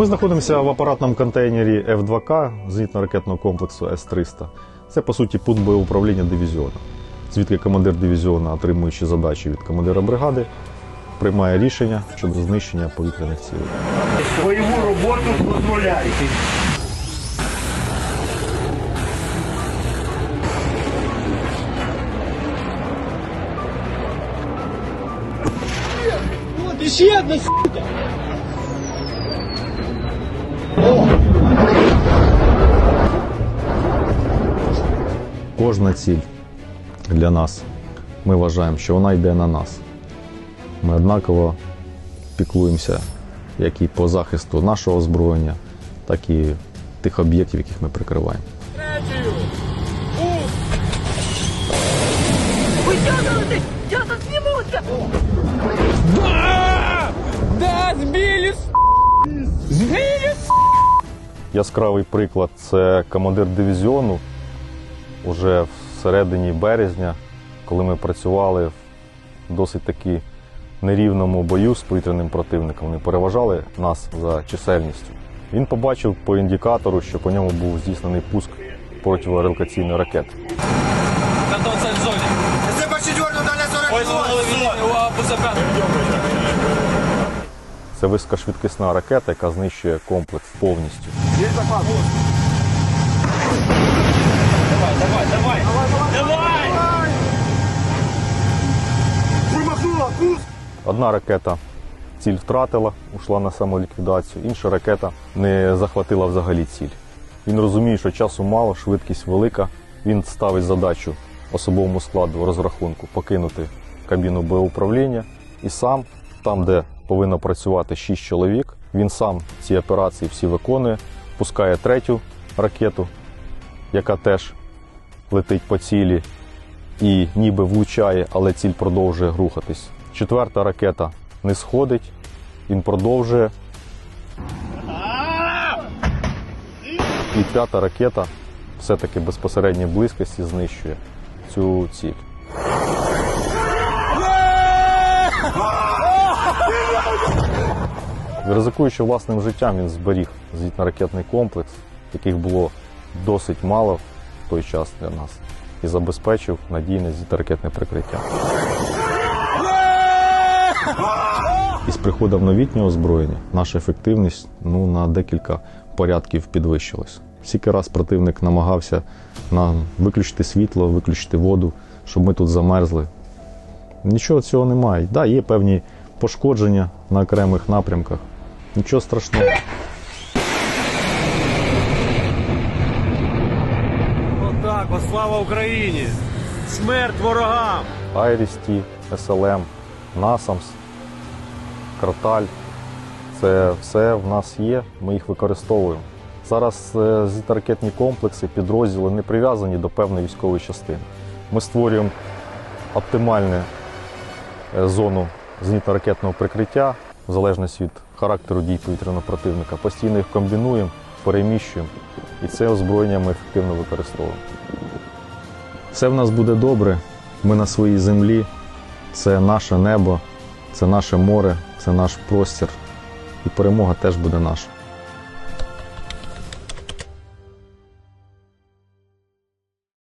Ми знаходимося в апаратному контейнері F2К зенітно-ракетного комплексу С-300. Це, по суті, пункт бойового управління дивізіону, звідки командир дивізіону, отримуючи задачі від командира бригади, приймає рішення щодо знищення повітряних цілей. Бойову роботу дозволяють. Вот еще одна сука! Кожна ціль для нас, ми вважаємо, що вона йде на нас. Ми однаково піклуємося як і по захисту нашого озброєння, так і тих об'єктів, яких ми прикриваємо. Вытягивайтесь! Я тут снимусь! Да! Яскравий приклад це командир дивізіону уже в середині березня, коли ми працювали в досить таки нерівному бою з повітряним противником. Вони переважали нас за чисельністю. Він побачив по індикатору, що по ньому був здійснений пуск противорелокаційної ракети. Це високошвидкісна ракета, яка знищує комплекс повністю. Одна ракета ціль втратила, ушла на самоліквідацію, інша ракета не захватила взагалі ціль. Він розуміє, що часу мало, швидкість велика. Він ставить задачу особовому складу розрахунку покинути кабіну боєуправління і сам, там, де повинно працювати 6 чоловік, він сам ці операції всі виконує, пускає третю ракету, яка теж летить по цілі і ніби влучає, але ціль продовжує рухатись. Четверта ракета не сходить, він продовжує. І п'ята ракета все-таки безпосередньо близькості знищує цю ціль. Ризикуючи власним життям, він зберіг зенітно-ракетний комплекс, яких було досить мало в той час для нас, і забезпечив надійне зенітно-ракетне прикриття. І з приходом новітнього озброєння наша ефективність ну, на декілька порядків підвищилась. Скільки раз противник намагався нам виключити світло, виключити воду, щоб ми тут замерзли. Нічого цього немає. Так, да, є певні пошкодження на окремих напрямках. Нічого страшного. Отак, от слава Україні! Смерть ворогам! Айрісті, СЛМ, Насамс, Карталь. Це все в нас є, ми їх використовуємо. Зараз е, зенітно-ракетні комплекси, підрозділи не прив'язані до певної військової частини. Ми створюємо оптимальну е, зону зенітно-ракетного прикриття в залежності від характеру дій повітряного противника. Постійно їх комбінуємо, переміщуємо, і це озброєння ми ефективно використовуємо. Все в нас буде добре. Ми на своїй землі. Це наше небо, це наше море, це наш простір. І перемога теж буде наша.